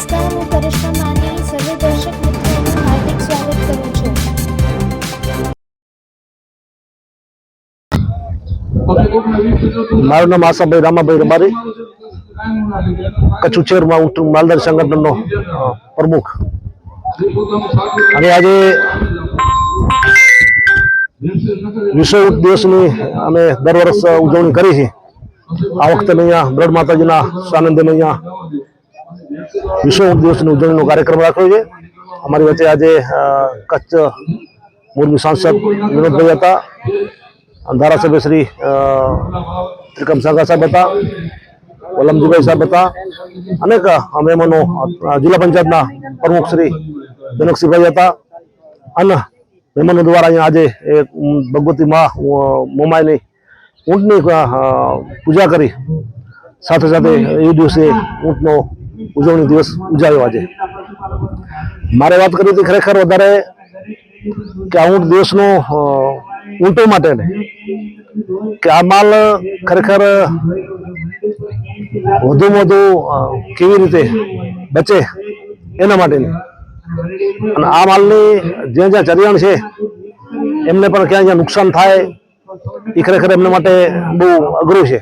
નમસ્કાર હું કરિશ્મા માની સર્વે દર્શક મિત્રોનું હાર્દિક સ્વાગત કરું છું. મારું નામ આસાભાઈ રામાભાઈ રબારી. કચ્છ ઉછેરમાં હું માલદાર સંગઠનનો પ્રમુખ. અને આજે વિશ્વ દિવસની અમે દર વર્ષ ઉજવણી કરી છે. આ વખતે અહીંયા બ્રડ માતાજીના સાનંદે અહીંયા વિશ્વ ઉટ દિવસની ઉજવણીનો કાર્યક્રમ રાખ્યો છે. અમારી વચ્ચે આજે કચ્છ મોરબી સાંસદ વિનોદભાઈ હતા, ધારાસભ્ય શ્રી ત્રિકમ સાગા સાહેબ હતા, વલમજીભાઈ સાહેબ હતા, અનેક મહેમાનો જિલ્લા પંચાયતના પ્રમુખ શ્રી જનકસિંહભાઈ હતા, અને મહેમાનો દ્વારા અહીંયા આજે એ ભગવતી મા મોમાયની ઊંટની પૂજા કરી. સાથે સાથે એ દિવસે ઊંટનો ઉજવણી દિવસ ઉજાવ્યો આજે. મારે વાત કરી હતી ખરેખર વધારે કે આ ઊંટ દિવસનો ઊંટો માટે કે આ માલ ખરેખર વધુમાં વધુ કેવી રીતે બચે એના માટેની અને આ માલની જ્યાં જ્યાં ચરિયાણ છે, એમને પણ ક્યાં જ્યાં નુકસાન થાય, એ ખરેખર એમના માટે બહુ અઘરું છે.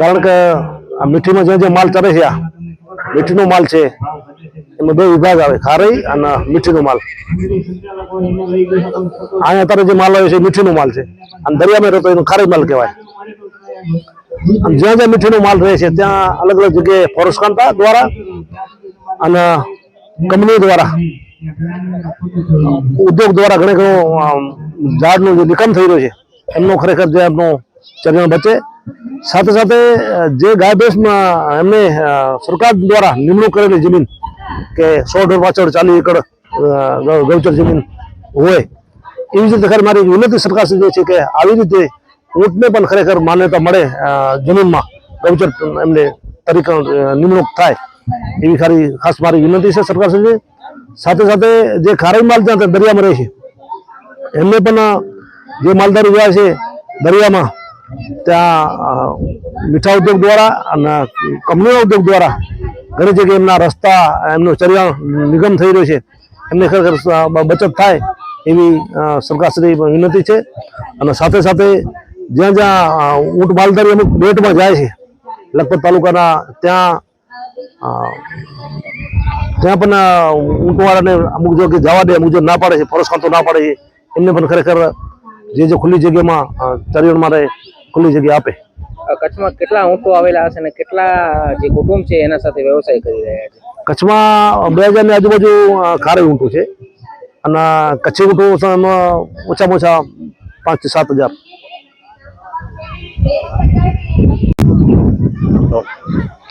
કારણ કે આ મીઠીમાં જ્યાં જ્યાં માલ ચરે છે આ મીઠીનો માલ છે. એમાં બે વિભાગ આવે, ખારી અને મીઠીનો માલ. અહીંયા અત્યારે જે માલ આવે છે મીઠીનો માલ છે. અને દરિયામાં રહેતો એનો ખારી માલ કહેવાય. જ્યાં જ્યાં મીઠીનો માલ રહે છે, ત્યાં અલગ અલગ જગ્યાએ ફોરેસ્ટ દ્વારા અને કંપનીઓ દ્વારા, ઉદ્યોગ દ્વારા ઘણે ઘણો ઝાડનું જે નિકમ થઈ રહ્યો છે, એમનો ખરેખર જે એમનો ચરણ બચે. સાથે સાથે જે ગાય ભેંસમાં એમને સરકાર દ્વારા નિમણૂક કરેલી જમીન કે સો ઢોર પાછળ ચાલીસ એકર ગૌચર જમીન હોય, એવી રીતે ખરેખર મારી વિનંતી સરકાર સુધી છે કે આવી રીતે ઊંટને પણ ખરેખર માન્યતા મળે જમીનમાં ગૌચર એમને તરીકે નિમણૂક થાય, એવી ખારી ખાસ મારી વિનંતી છે સરકાર સુધી સાથે સાથે જે ખારાઈ માલ ત્યાં દરિયામાં રહે છે, એમને પણ જે માલધારી રહ્યા છે દરિયામાં ત્યાં મીઠા ઉદ્યોગ દ્વારા અને કંપનીના ઉદ્યોગ દ્વારા ઘણી જગ્યાએ એમના રસ્તા એમનો ચરિયાણ નિગમ થઈ રહ્યો છે. એમને ખરેખર બચત થાય એવી સરકારશ્રી વિનંતી છે. અને સાથે સાથે જ્યાં જ્યાં ઊંટ માલધારી અમુક બેટમાં જાય છે લખપત તાલુકાના ત્યાં ત્યાં પણ ઊંટવાળાને અમુક જો કે જવા દે અમુક જો ના પાડે છે ફરસ ખાતો ના પાડે છે. એમને પણ ખરેખર જે જે ખુલ્લી જગ્યામાં અ, ચરિયાણ માટે ખુલ્લી જગ્યા આપે. કચ્છમાં કેટલા ઊંટો આવેલા હશે અને કેટલા જે કુટુંબ છે એના સાથે વ્યવસાય કરી રહ્યા છે? કચ્છમાં બે હજારની આજુબાજુ ખારે ઊંટું છે. અને કચ્છી ઊંટું ઓછામાં ઓછા પાંચથી સાત હજાર.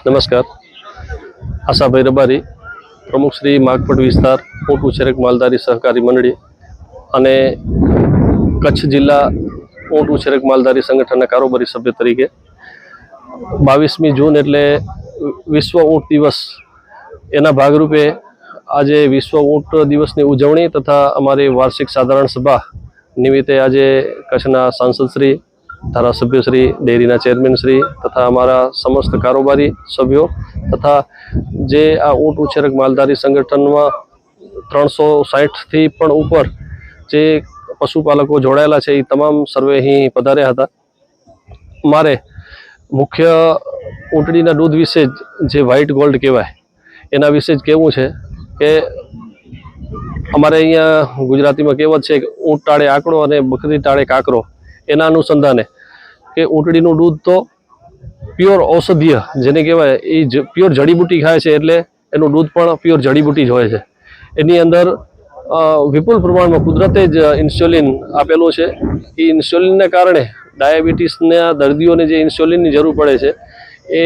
નમસ્કાર. આશાભાઈ રબારી પ્રમુખ શ્રી માગપટ વિસ્તાર ઊંટ ઉછેરક માલધારી સહકારી મંડળી અને કચ્છ જિલ્લા ઊંટ ઉછેરક માલધારી સંગઠનના કારોબારી સભ્ય તરીકે. બાવીસમી જૂન એટલે વિશ્વ ઊંટ દિવસ. એના ભાગરૂપે આજે વિશ્વ ઊંટ દિવસની ઉજવણી તથા અમારી વાર્ષિક સાધારણ સભા નિમિત્તે આજે કચ્છના સાંસદશ્રી ધારાસભ્યશ્રી ડેરીના ચેરમેનશ્રી તથા અમારા સમસ્ત કારોબારી સભ્યો તથા જે આ ઊંટ ઉછેરક માલધારી સંગઠનમાં ત્રણસો સાહીઠથી પણ ઉપર જે પશુપાલકો જોડાયેલા છે, એ તમામ સર્વે અહીં પધાર્યા હતા. મારે મુખ્ય ઊંટડીના દૂધ વિશે જ જે વ્હાઇટ ગોલ્ડ કહેવાય, એના વિશે જ કહેવું છે કે અમારે અહીંયા ગુજરાતીમાં કહેવત છે કે ઊંટ ટાળે આંકડો અને બકરી ટાળે કાંકરો. એના અનુસંધાને કે ઊંટડીનું દૂધ તો પ્યોર ઔષધીય જેને કહેવાય, એ પ્યોર જડીબુટી ખાય છે એટલે એનું દૂધ પણ પ્યોર જડીબુટી જ હોય છે. એની અંદર વિપુલ પ્રમાણમાં કુદરતે જ ઇન્સ્યુલિન આપેલું છે. એ ઇન્સ્યુલિનને કારણે ડાયાબિટીસના દર્દીઓને જે ઇન્સ્યુલિનની જરૂર પડે છે, એ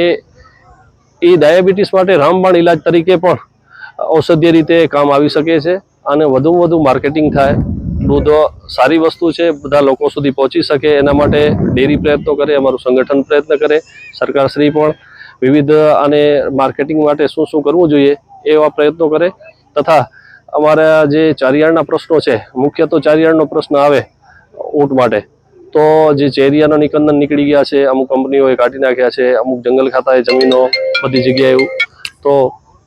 એ ડાયાબિટીસ માટે રામબાણ ઇલાજ તરીકે પણ ઔષધીય રીતે કામ આવી શકે છે અને વધુમાં વધુ માર્કેટિંગ થાય. દૂધ સારી વસ્તુ છે, બધા લોકો સુધી પહોંચી શકે, એના માટે ડેરી પ્રયત્નો કરે, અમારું સંગઠન પ્રયત્ન કરે, સરકારશ્રી પણ વિવિધ અને માર્કેટિંગ માટે શું શું કરવું જોઈએ એવા પ્રયત્નો કરે તથા અમારા જે ચારિયાળના પ્રશ્નો છે, મુખ્ય તો ચારિયાળનો પ્રશ્ન આવે ઊંટ માટે. તો જે ચેરિયાનો નિકંદન નીકળી ગયા છે, અમુક કંપનીઓએ કાઢી નાખ્યા છે, અમુક જંગલ ખાતાએ જમીનો બધી જગ્યાએ તો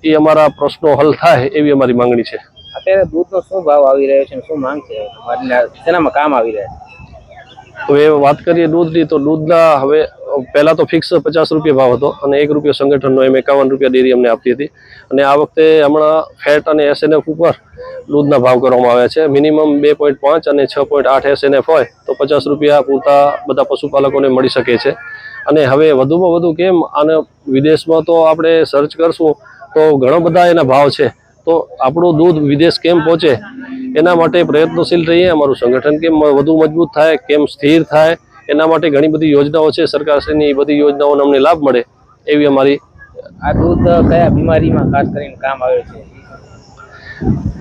એ અમારા પ્રશ્નો હલ થાય એવી અમારી માંગણી છે. અત્યારે દૂધનો શું ભાવ આવી રહ્યો છે શું માંગ છે? તમારી શેનામાં કામ આવી રહ્યા છે? હવે વાત કરીએ દૂધની, તો દૂધના હવે પહેલાં તો ફિક્સ પચાસ રૂપિયા ભાવ હતો અને એક રૂપિયો સંગઠનનો એમ એકાવન રૂપિયા ડેરી અમને આપતી હતી. અને આ વખતે હમણાં ફેટ અને એસએનએફ ઉપર દૂધના ભાવ કરવામાં આવ્યા છે. મિનિમમ બે પોઈન્ટ પાંચ અને છ પોઈન્ટ આઠ એસએનએફ હોય તો પચાસ રૂપિયા પૂરતા બધા પશુપાલકોને મળી શકે છે. અને હવે વધુમાં વધુ કેમ અને વિદેશમાં તો આપણે સર્ચ કરશું તો ઘણા બધા એના ભાવ છે. તો આપણું દૂધ વિદેશ કેમ પહોંચે? એના માટે પ્રયત્નશીલ રહીએ અમારું સંગઠન કેમ વધુ મજબૂત થાય કેમ સ્થિર થાય એના માટે ઘણી બધી યોજનાઓ છે સરકારશ્રીની એ બધી યોજનાઓનો અમને લાભ મળે એવી અમારી આ દૂધ કયા બીમારીમાં ખાસ કરીને કામ આવે છે?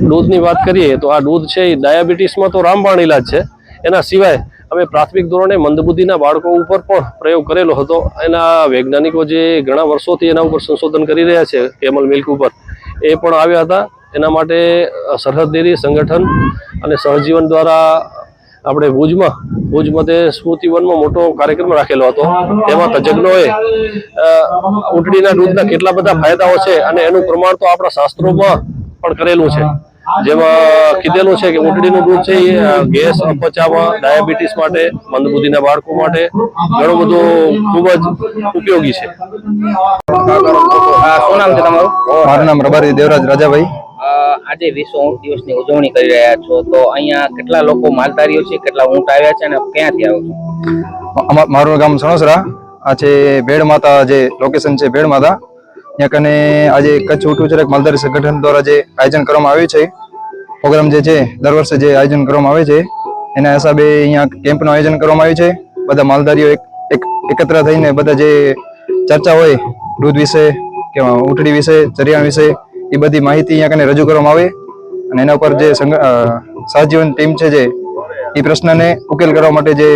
દૂધની વાત કરીએ તો આ દૂધ છે એ ડાયાબિટીસમાં તો રામબાણ ઇલાજ છે એના સિવાય અમે પ્રાથમિક ધોરણે મંદબુદ્ધિના બાળકો ઉપર પણ પ્રયોગ કરેલો હતો એના વૈજ્ઞાનિકો જે ઘણા વર્ષોથી એના ઉપર સંશોધન કરી રહ્યા છે કેમલ મિલ્ક ઉપર એ પણ આવ્યા હતા એના માટે સરહદ ડેરી સંગઠન અને સહજીવન દ્વારા આપણે ભુજમાં ભુજ મધ્ય સ્મૃતિ વનમાં મોટો કાર્યક્રમ રાખેલો હતો. તેમાં તજજ્ઞોએ અ, ઊંટડીના દૂધના કેટલા બધા ફાયદાઓ છે અને એનું પ્રમાણ તો આપણા શાસ્ત્રોમાં પણ કરેલું છે. જેમાં કીધેલું છે કે ઊંટડીનું દૂધ છે એ ગેસ અપચામાં ડાયાબિટીસ માટે મંદબુદ્ધિના બાળકો માટે ઘણું બધું ખૂબ જ ઉપયોગી છે. શું નામ છે તમારું? મારું નામ રબારી દેવરાજ રાજાભાઈ. આજે વિશ્વ ઊંટ દિવસની ઉજવણી કરી રહ્યા છો. તો અહીંયા કેટલા લોકો માલધારીઓ છે, કેટલા ઊંટ આવ્યા છે અને ક્યાંથી આવો છો? મારું ગામ સણોસરા. આ છે ભેડ માતા જે લોકેશન છે ભેડ માતા ત્યાં કને આજે કચ્છ ઊંટ છે માલધારી સંગઠન દ્વારા જે આયોજન કરવામાં આવ્યું છે, પ્રોગ્રામ જે છે, દર વર્ષે જે આયોજન કરવામાં આવે છે, એના હિસાબે અહીંયા કેમ્પનું આયોજન કરવામાં આવ્યું છે. બધા માલધારીઓ એક- એકત્ર થઈને બધા જે ચર્ચા હોય, દૂધ વિશે કે ઊંટડી વિશે, ચરિયાણ વિશે એ બધી માહિતી અહીંયા કને રજૂ કરવામાં આવે અને એના ઉપર જે સહજીવન ટીમ છે જે એ પ્રશ્નને ઉકેલ કરવા માટે જે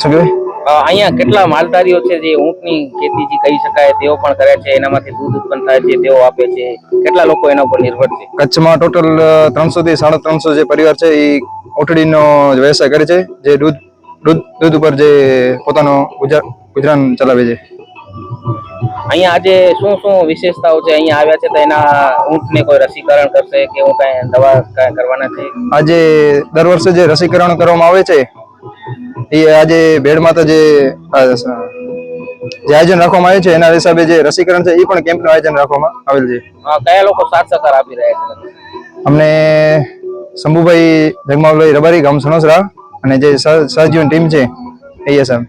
શું કહેવાય? અહીંયા કેટલા માલધારીઓ છે જે ઊંટની ખેતી જે કહી શકાય તેઓ પણ કરે છે એનામાંથી દૂધ ઉત્પન્ન થાય છે તેઓ આપે છે. કેટલા લોકો એના ઉપર નિર્ભર છે? કચ્છમાં ટોટલ ત્રણસો થી સાડા ત્રણસો જે પરિવાર છે એ ઓટડીનો વ્યવસાય કરે છે જે દૂધ દૂધ દૂધ ઉપર જે પોતાનો ગુજરાન ચલાવે છે. અહીંયા આજે શું શું વિશેષતાઓ છે? અહીંયા આવ્યા છે તો એના ઊંટને કોઈ રસીકરણ કરશે કે હું કઈ દવા કાંઈ કરવાના છે? આજે દર વર્ષે જે રસીકરણ કરવામાં આવે છે એ આજે ભેડ માતા જે જે આયોજન રાખવામાં આવે છે એના હિસાબે જે રસીકરણ છે એ પણ કેમ્પનું આયોજન રાખવામાં આવેલ છે. કયા લોકો સાથ સહકાર આપી રહ્યા છે? અમને શંભુભાઈ જગમાભાઈ રબારી ગામ સણોસરા અને જે સહ- સહજીવન ટીમ છે એએસએમ